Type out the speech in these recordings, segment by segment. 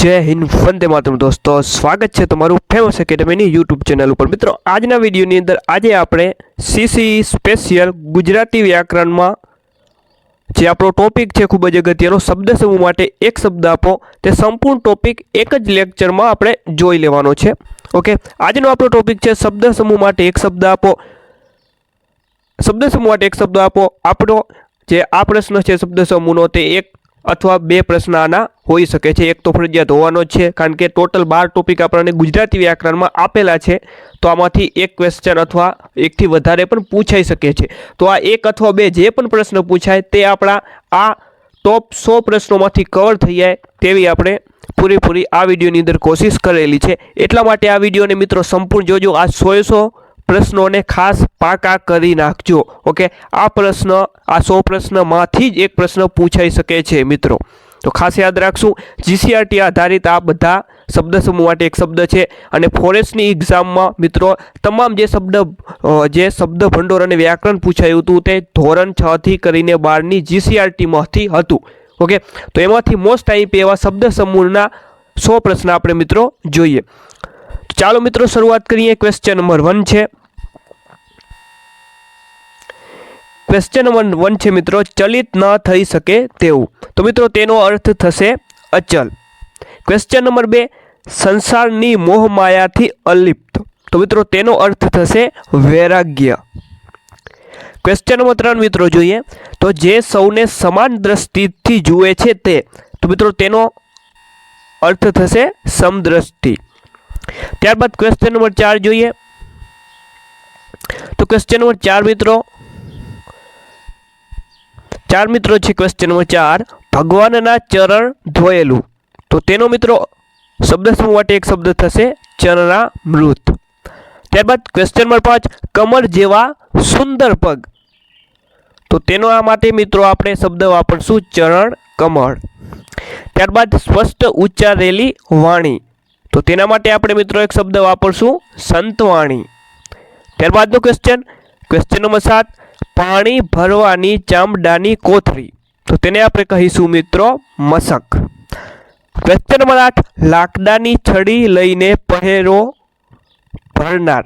જય હિન્દ, વંદે માતરમ દોસ્તો. સ્વાગત છે તમારું ફેમસ એકેડમીની યુટ્યુબ ચેનલ ઉપર. મિત્રો, આજના વિડીયોની અંદર આજે આપણે સીસી સ્પેશિયલ ગુજરાતી વ્યાકરણમાં જે આપણો ટોપિક છે ખૂબ જ અગત્યનો, શબ્દ સમૂહ માટે એક શબ્દ આપો, તે સંપૂર્ણ ટોપિક એક જ લેક્ચરમાં આપણે જોઈ લેવાનો છે. ઓકે આજનો આપણો ટોપિક છે શબ્દ સમૂહ માટે એક શબ્દ આપો. શબ્દ સમૂહ માટે એક શબ્દ આપો. આપણો જે આ પ્રશ્ન છે શબ્દ સમૂહનો, તે એક અથવા બે પ્રશ્ન આના હોઈ શકે છે. એક તો ફરજિયાત હોવાનો જ છે, કારણ કે ટોટલ બાર ટોપિક આપણને ગુજરાતી વ્યાકરણમાં આપેલા છે, તો આમાંથી એક ક્વેશ્ચન અથવા એકથી વધારે પણ પૂછાઈ શકે છે. તો આ એક અથવા બે જે પણ પ્રશ્ન પૂછાય, તે આપણા આ ટોપ સો પ્રશ્નોમાંથી કવર થઈ જાય તેવી આપણે પૂરેપૂરી આ વિડીયોની અંદર કોશિશ કરેલી છે. એટલા માટે આ વિડીયોને મિત્રો સંપૂર્ણ જોજો. આ સો સો. પ્રશ્નોને ખાસ પાકા કરી નાખજો, ઓકે? આ પ્રશ્ન, આ સો પ્રશ્નમાંથી જ એક પ્રશ્ન પૂછાઈ શકે છે, મિત્રો. તો ખાસ યાદ રાખશું જીસીઆરટી આધારિત આ બધા શબ્દ સમૂહ માટે એક શબ્દ છે અને ફોરેસ્ટની એક્ઝામમાં મિત્રો, તમામ જે શબ્દ જે શબ્દ ભંડોળ અને વ્યાકરણ પૂછાયું હતું તે ધોરણ છ થી કરીને બારની જીસીઆરટીમાંથી હતું, ઓકે? તો એમાંથી મોસ્ટ ટાઈપ એવા શબ્દ સમૂહના સો પ્રશ્ન આપણે, મિત્રો, જોઈએ. ચાલો મિત્રો, શરૂઆત કરીએ. ક્વેશ્ચન નંબર વન છે. ક્વેશ્ચન નંબર વન છે મિત્રો, ચલિત ન થઈ શકે તેવું. તો મિત્રો, તેનો અર્થ થશે અચલ. ક્વેશ્ચન નંબર બે, સંસારની મોહમાયાથી અલિપ્ત. તો મિત્રો, તેનો અર્થ થશે વૈરાગ્ય. ક્વેશ્ચન નંબર ત્રણ મિત્રો, જોઈએ. તો જે સૌને સમાન દ્રષ્ટિથી જુએ છે તે. તો મિત્રો, તેનો અર્થ થશે સમદ્રષ્ટિ. ત્યારબાદ ક્વેશ્ચન નંબર ચાર જોઈએ. તો ક્વેશ્ચન નંબર ચાર મિત્રો. ચાર મિત્રો છે ક્વેશ્ચન નંબર ચાર. ભગવાનના ચરણ ધોયેલું. તો તેનો મિત્રો શબ્દ સમૂહ માટે એક શબ્દ થશે? ચરણામૃત. ત્યારબાદ ક્વેશ્ચન નંબર પાંચ. કમર જેવા સુંદર પગ. તો તેનો આ માટે મિત્રો આપણે શબ્દ વાપરશું ચરણ કમળ. ત્યારબાદ સ્પષ્ટ ઉચ્ચારેલી વાણી. તો તેના માટે આપણે મિત્રો એક શબ્દ વાપરશું, સંતવાણી. ત્યારબાદનો ક્વેશ્ચન ક્વેશ્ચન નંબર સાત, પાણી ભરવાની ચામડાની કોથળી. તો તેને આપણે કહીશું મિત્રો મશક ક્વેશ્ચન નંબર આઠ, લાકડાની છડી લઈને પહેરો ભરનાર.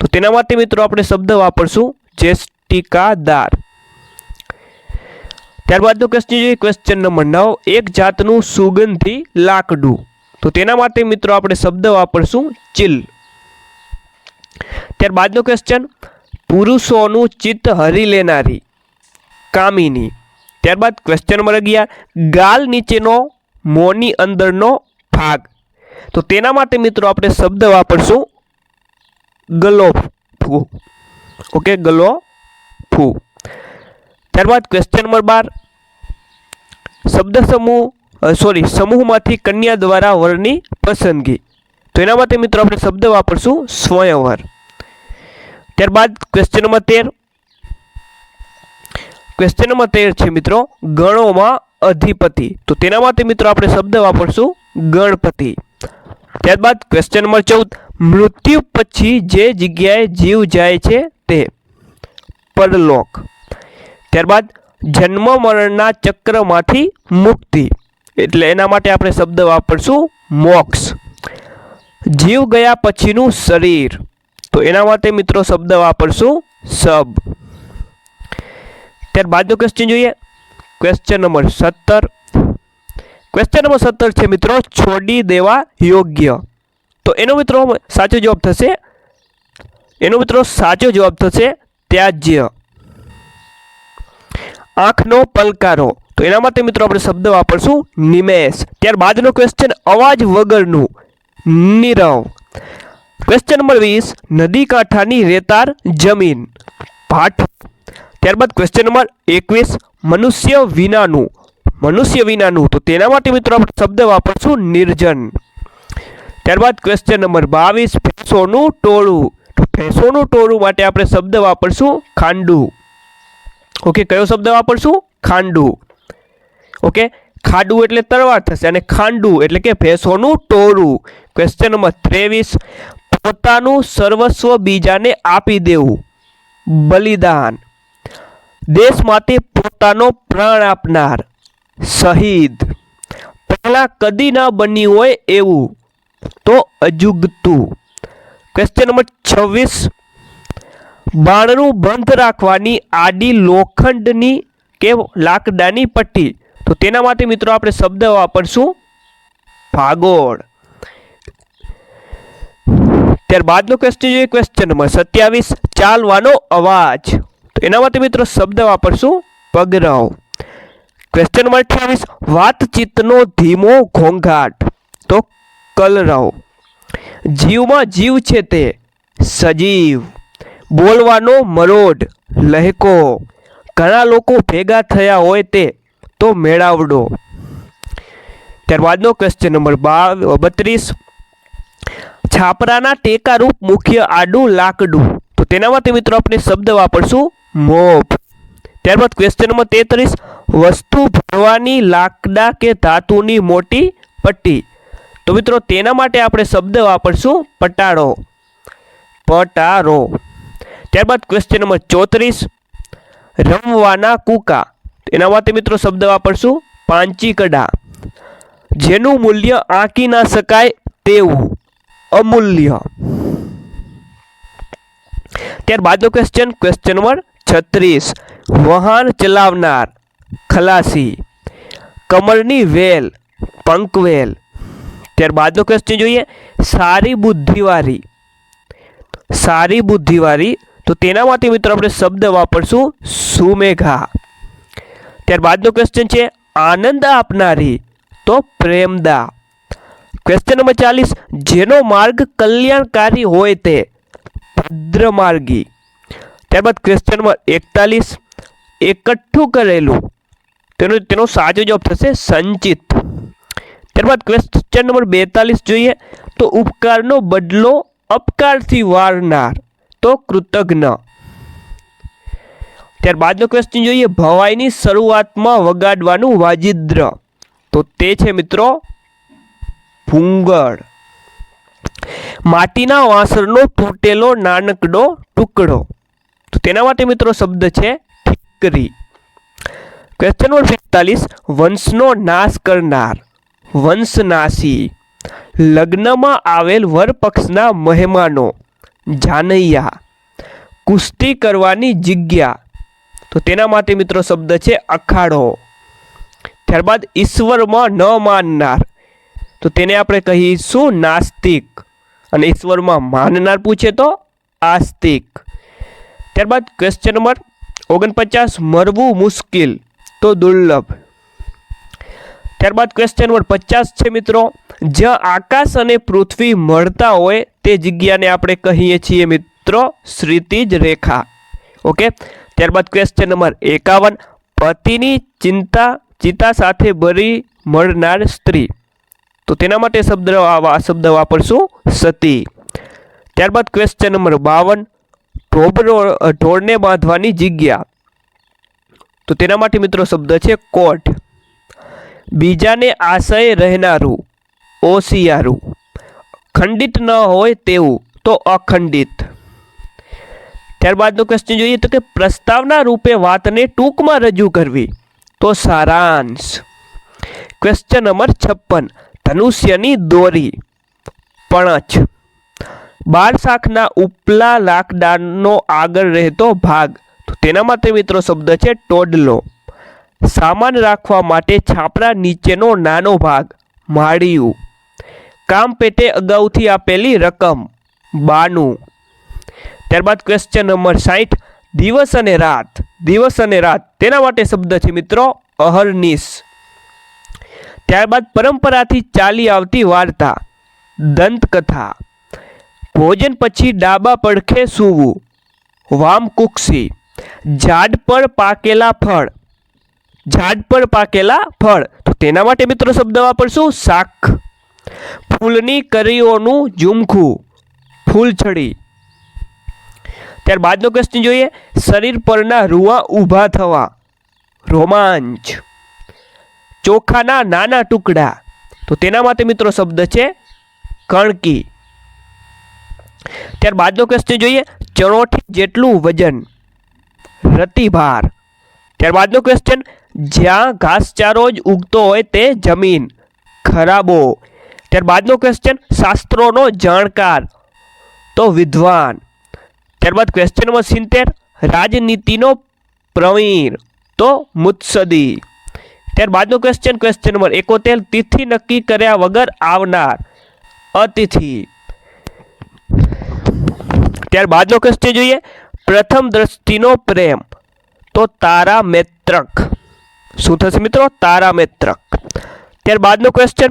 તો તેના માટે મિત્રો આપણે શબ્દ વાપરશું જેસ્ટિકાદાર ત્યારબાદનો ક્વેશ્ચન જોઈએ ક્વેશ્ચન નંબર નવ, એક જાતનું સુગંધી લાકડું. તો તેના માટે મિત્રો આપણે શબ્દ વાપરશું ચિલ. ત્યારબાદનો ક્વેશ્ચન પુરુષોનું ચિત્ત હરી લેનારી, કામિની. ત્યારબાદ ક્વેશ્ચન નંબર અગિયાર, ગાલ નીચેનો, મોંની અંદરનો ભાગ. તો તેના માટે મિત્રો આપણે શબ્દ વાપરશું ગલો ફૂ ઓકે ગલો ફૂ ત્યારબાદ ક્વેશ્ચન નંબર બાર, શબ્દ સમૂહ સોરી સમૂહમાંથી કન્યા દ્વારા વરની પસંદગી. તો એના માટે મિત્રો આપણે શબ્દ વાપરશું સ્વયંવર. ત્યારબાદ ક્વેશ્ચન નંબર તેર. ક્વેશ્ચન નંબર તેર છે મિત્રો, ગણોમાં અધિપતિ. તો તેના માટે મિત્રો આપણે શબ્દ વાપરશું ગણપતિ. ત્યારબાદ ક્વેશ્ચન નંબર ચૌદ. મૃત્યુ પછી જે જગ્યાએ જીવ જાય છે તે. પરલોક. ત્યારબાદ જન્મ મરણના ચક્રમાંથી મુક્તિ. એટલે એના માટે આપણે શબ્દ વાપરશું મોક્ષ. જીવ ગયા પછીનું શરીર. તો એના માટે મિત્રો શબ્દ વાપરશું સબ ત્યારબાદનો ક્વેશ્ચન જોઈએ. ક્વેશ્ચન નંબર સત્તર. ક્વેશ્ચન નંબર સત્તર છે મિત્રો, છોડી દેવા યોગ્ય. તો એનો મિત્રો સાચો જવાબ થશે? એનો મિત્રો સાચો જવાબ થશે ત્યાજ્ય. આંખનો પલકારો. તો એના માટે મિત્રો આપણે શબ્દ વાપરશું નિમેષ. ત્યારબાદનો ક્વેશ્ચન અવાજ વગરનું. નીરવ. ક્વેશ્ચન નંબર વીસ નદી કાંઠાની રેતાર જમીન. ભાટ ત્યારબાદ ક્વેશ્ચન નંબર એકવીસ, મનુષ્ય વિનાનું. મનુષ્ય વિનાનું. તો તેના માટે મિત્રો આપણે શબ્દ વાપરશું નિર્જન. ત્યારબાદ ક્વેશ્ચન નંબર બાવીસ, ભેંસોનું ટોળું. તો ભેંસોનું ટોળું માટે આપણે શબ્દ વાપરશું ખાંડું. ઓકે કયો શબ્દ વાપરશું? ખાંડું. ઓકે ખાડું એટલે તરવાર થશે અને ખાંડું એટલે કે ભેંસોનું ટોરું ક્વેશ્ચન નંબર ત્રેવીસ. પોતાનું સર્વસ્વ બીજાને આપી દેવું. બલિદાન. દેશ માટે પોતાનો પ્રાણ આપનાર. શહીદ. પહેલાં કદી ન બન્યું હોય એવું. તો અજુગતું. ક્વેશ્ચન નંબર છવ્વીસ. બારણું બંધ રાખવાની આડી લોખંડની કે લાકડાની પટ્ટી. તો તેના માટે મિત્રો આપણે શબ્દ વાપરશું ભાગોળ. ત્યારબાદનો ક્વેશ્ચન જોઈએ ક્વેશ્ચન નંબર સત્યાવીસ. ચાલવાનો અવાજ. તો એના માટે મિત્રો શબ્દ વાપરશું પગરવ. ક્વેશ્ચન નંબર અઠ્યાવીસ. વાતચીતનો ધીમો ઘોંઘાટ. તો કલરવ. જીવમાં જીવ છે તે. સજીવ. બોલવાનો મરોડ લહેકો. ઘણા લોકો ભેગા થયા હોય તે તો મેળાવડો. ત્યારબાદનો ક્વેશ્ચન નંબર બાવ બત્રીસ. છાપરાના ટેકારૂપ મુખ્ય આડું લાકડું. તો તેના માટે મિત્રો આપણે શબ્દ વાપરશું, મોપ. ત્યારબાદ ક્વેશ્ચન નંબર તેત્રીસ, વસ્તુ ભરવાની લાકડા કે ધાતુની મોટી પટ્ટી? તો મિત્રો તેના માટે આપણે શબ્દ વાપરશું પટાડો પટારો ત્યારબાદ ક્વેશ્ચન નંબર ચોત્રીસ. રમવાના કૂકા. એના માટે મિત્રો શબ્દ વાપરશું. પાંચી કડા જેનું મૂલ્ય આંકી ના શકાય તેવું. અમૂલ્ય. ત્યારબાદનો ક્વેશ્ચન ક્વેશ્ચન નંબર છત્રીસ. વાહન ચલાવનાર. ખલાસી. કમરની વેલ પંકવેલ ત્યારબાદનો ક્વેશ્ચન જોઈએ. સારી બુદ્ધિવાળી. સારી બુદ્ધિવાળી તો તેના માટે મિત્રો આપણે શબ્દ વાપરશું સુમેઘા. ત્યારબાદનો ક્વેશ્ચન છે, આનંદ આપનારી તો પ્રેમદા. ક્વેશ્ચન નંબર ચાલીસ, જેનો માર્ગ કલ્યાણકારી હોય તે ભદ્રમાર્ગી. ત્યારબાદ ક્વેશ્ચન નંબર એકતાલીસ, એકઠું કરેલું, તેનો તેનો સાચો જવાબ થશે સંચિત. ત્યારબાદ ક્વેશ્ચન નંબર બેતાલીસ જોઈએ, તો ઉપકારનો બદલો અપકારથી વારનાર તો કૃતજ્ઞ. ત્યારબાદનો ક્વેશ્ચન જોઈએ, ભવાઈની શરૂઆતમાં વગાડવાનું વાજિદ્ર. તો તે છે મિત્રો, ભૂંગળ. માટીના વાસણનો તૂટેલો નાનકડો ટુકડો. તો તેના માટે મિત્રો શબ્દ છે ઠીકરી ક્વેશ્ચન નંબર બેતાલીસ વંશનો નાશ કરનાર. વંશનાશી. લગ્નમાં આવેલ વરપક્ષના મહેમાનો. જાનૈયા. કુસ્તી કરવાની જગ્યા. તો તેના માટે મિત્રો શબ્દ છે અખાડો. ત્યારબાદ ઈશ્વરમાં ન માનનાર. તો તેને આપણે કહીશું નાસ્તિક. અને ઈશ્વરમાં માનનાર પૂછે તો આસ્તિક. ત્યારબાદ ક્વેશ્ચન નંબર ઓગણપચાસ, મરવું મુશ્કેલ તો દુર્લભ. ત્યારબાદ ક્વેશ્ચન નંબર પચાસ છે મિત્રો, જ્યાં આકાશ અને પૃથ્વી મળતા હોય તે જગ્યાને આપણે કહીએ છીએ મિત્રો શ્રીતિજ રેખા. ઓકે? ત્યારબાદ ક્વેશ્ચન નંબર એકાવન. પતિની ચિંતા, ચિતા સાથે ભરી મળનાર સ્ત્રી. તો તેના માટે શબ્દ શબ્દ વાપરશું સતી. ત્યારબાદ ક્વેશ્ચન નંબર બાવન. ઢોબરો ઢોળને બાંધવાની જગ્યા. તો તેના માટે મિત્રો શબ્દ છે કોટ બીજાને આશય રહેનારું, ઓશિયારું. ખંડિત ન હોય તેવું, તો અખંડિત. ત્યારબાદનો ક્વેશ્ચન જોઈએ તો કે પ્રસ્તાવના રૂપે વાતને ટૂંકમાં રજૂ કરવી, તો સારાંશ. ક્વેશ્ચન નંબર છપ્પન, ધનુષ્યની દોરી, પણછ. બાર શાખના ઉપલા લાકડાનો આગળ રહેતો ભાગ, તો તેના માટે મિત્રો શબ્દ છે ટોડલો. સામાન રાખવા માટે છાપરા નીચેનો નાનો ભાગ, માળિયું. કામ પેટે અગાઉથી આપેલી રકમ. બાનું ત્યારબાદ ક્વેશ્ચન નંબર સાઠ દિવસ અને રાત. દિવસ અને રાત. તેના માટે શબ્દ છે મિત્રો, અહર્નિશ. ત્યારબાદ પરંપરાથી ચાલી આવતી વાર્તા. દંતકથા. ભોજન પછી ડાબા પડખે સૂવું. વામકુક્ષી ઝાડ પર પાકેલા ફળ. ઝાડ પર પાકેલા ફળ. તો તેના માટે મિત્રો શબ્દ વાપરશું, શાક. ફૂલની કરીઓનું ઝુમખું, ફૂલછડી. ત્યારબાદનો ક્વેશ્ચન જોઈએ, શરીર પરના રૂવા ઊભા થવા. રોમાંચ. ચોખાના નાના ટુકડા. તો તેના માટે મિત્રો શબ્દ છે, કણકી. ત્યારબાદનો ક્વેશ્ચન જોઈએ, ચણોઠી જેટલું વજન. રતિભાર. ત્યારબાદનો ક્વેશ્ચન જ્યાં ઘાસચારો જ ઉગતો હોય તે જમીન. ખરાબો. ત્યારબાદનો ક્વેશ્ચન શાસ્ત્રોનો જાણકાર. તો વિદ્વાન. ત્યારબાદ ક્વેશ્ચન નંબર સિત્તેર, રાજનીતિનો પ્રવીણ. તો મુત્સદી. ત્યારબાદનો ક્વેશ્ચન ક્વેશ્ચન નંબર એકોતેર, તિથિ નક્કી કર્યા વગર આવનાર. અતિથિ. ત્યારબાદનો ક્વેશ્ચન જોઈએ, પ્રથમ દ્રષ્ટિનો પ્રેમ. તો તારા મેત્રક શું થશે મિત્રો? તારા મેત્રક ત્યારબાદનો ક્વેશ્ચન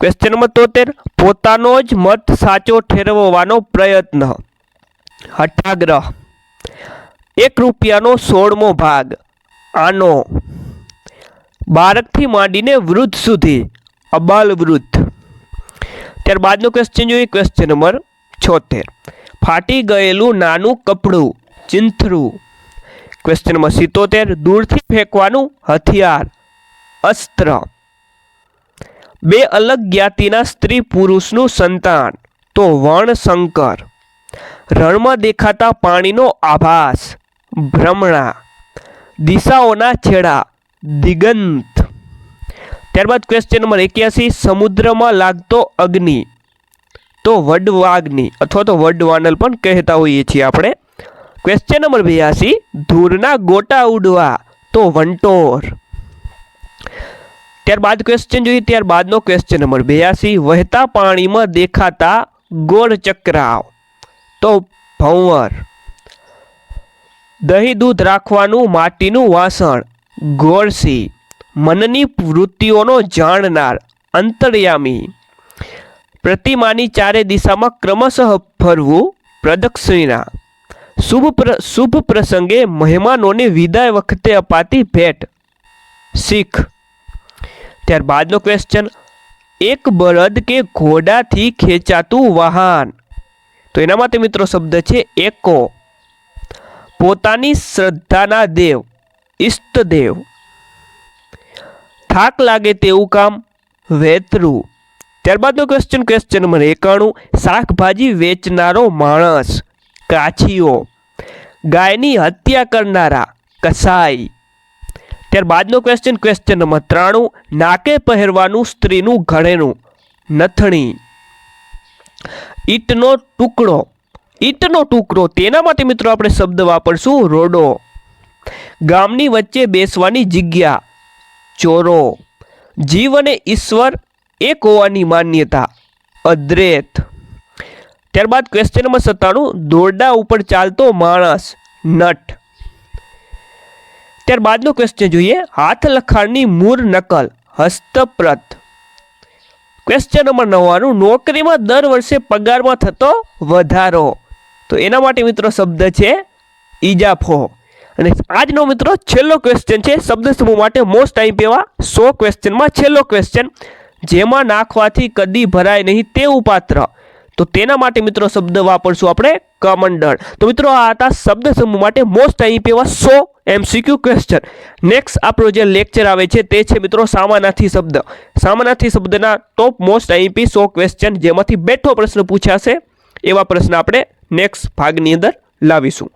ક્વેશ્ચન નંબર તોતેર, પોતાનો જ મત સાચો ઠેરવવાનો પ્રયત્ન. હઠાગ્રહ. એક રૂપિયાનો સોળમો ભાગ. આનો. બાળકથી માંડીને વૃદ્ધ સુધી. અબાલ વૃદ્ધ. ત્યારબાદનો ક્વેશ્ચન જોઈએ ક્વેશ્ચન નંબર છોતેર. ફાટી ગયેલું નાનું કપડું, ચિંથરું. ક્વેશ્ચન નંબર સિત્તોતેર, દૂરથી ફેંકવાનું હથિયાર, અસ્ત્ર. બે અલગ જ્ઞાતિના સ્ત્રી પુરુષનું સંતાન, તો વર્ણશંકર રણમાં દેખાતા પાણીનો આભાસ, ભ્રમણા. દિશાઓના છેડા, દિગંત. ત્યારબાદ ક્વેશ્ચન નંબર એક્યાસી, સમુદ્રમાં લાગતો અગ્નિ. તો વડવાગ્નિ, અથવા તો વડવાનલ પણ કહેતા હોઈએ છીએ આપણે. ક્વેશ્ચન નંબર બ્યાસી, ધૂળના ગોટા ઉડવા, તો વંટોર. ત્યારબાદ ક્વેશ્ચન જોઈએ. ત્યારબાદનો ક્વેશ્ચન નંબર બ્યાસી. વહેતા પાણીમાં દેખાતા ગોળ ચક્રાવ તો ભંવર. દહીં દૂધ રાખવાનું માટીનું વાસણ. ગોળસી મનની વૃત્તિઓનો જાણનાર. અંતર્યામી. પ્રતિમાની ચારે દિશામાં ક્રમશઃ ફરવું પ્રદક્ષિણા. શુભ શુભ પ્રસંગે મહેમાનોને વિદાય વખતે અપાતી ભેટ. શીખ. ત્યારબાદનો ક્વેશ્ચન એક બળદ કે ઘોડાથી ખેંચાતું વાહન? તો એના માટે મિત્રો શબ્દ છે એકો. પોતાની શ્રદ્ધાના દેવ ઈષ્ટદેવ થાક લાગે તેવું કામ, વેતરું. ત્યારબાદનો ક્વેશ્ચન ક્વેશ્ચન નંબર એકાણું, શાકભાજી વેચનારો માણસ, કાછીઓ. ગાયની હત્યા કરનારા, કસાઈ. ત્યારબાદનો ક્વેશ્ચન ક્વેશ્ચન નંબર ત્રાણું, નાકે પહેરવાનું સ્ત્રીનું ઘરેણું. નથણી. ઈટનો ટુકડો. ઈટનો ટુકડો, તેના માટે મિત્રો આપણે શબ્દ વાપરશું રોડો. ગામની વચ્ચે બેસવાની જગ્યા. ચોરો. જીવ અને ઈશ્વર એક હોવાની માન્યતા. અદ્રેત. ત્યારબાદ ક્વેશ્ચન નંબર સત્તાણું, દોરડા ઉપર ચાલતો માણસ, નટ. ત્યારબાદનો ક્વેશ્ચન જોઈએ. હાથ લખાણની મૂળ નકલ, હસ્તપ્રત. ક્વેશ્ચન નંબર નવ્વાણું, નોકરીમાં દર વર્ષે પગારમાં થતો વધારો. તો એના માટે મિત્રો શબ્દ છે ઈજાફો. અને આજનો મિત્રો છેલ્લો ક્વેશ્ચન છે શબ્દ સમૂહ માટે મોસ્ટ ટાઈમ એવા સો ક્વેશ્ચનમાં છેલ્લો ક્વેશ્ચન જેમાં નાખવાથી કદી ભરાય નહીં તેવું પાત્ર. તો તેના માટે મિત્રો શબ્દ વાપરશું આપણે કમંડળ. તો મિત્રો આ હતા શબ્દ સમૂહ માટે મોસ્ટ ટાઈમ એવા સો એમસીક્યુ ક્વેશ્ચન નેક્સ્ટ આપણો જે લેક્ચર આવે છે તે છે મિત્રો સામાનાથી શબ્દ. સામાનાથી શબ્દના ટોપ મોસ્ટ આઈપી સો ક્વેશ્ચન જેમાંથી બેઠો પ્રશ્ન પૂછાશે. એવા પ્રશ્ન આપણે નેક્સ્ટ ભાગની અંદર લાવીશું.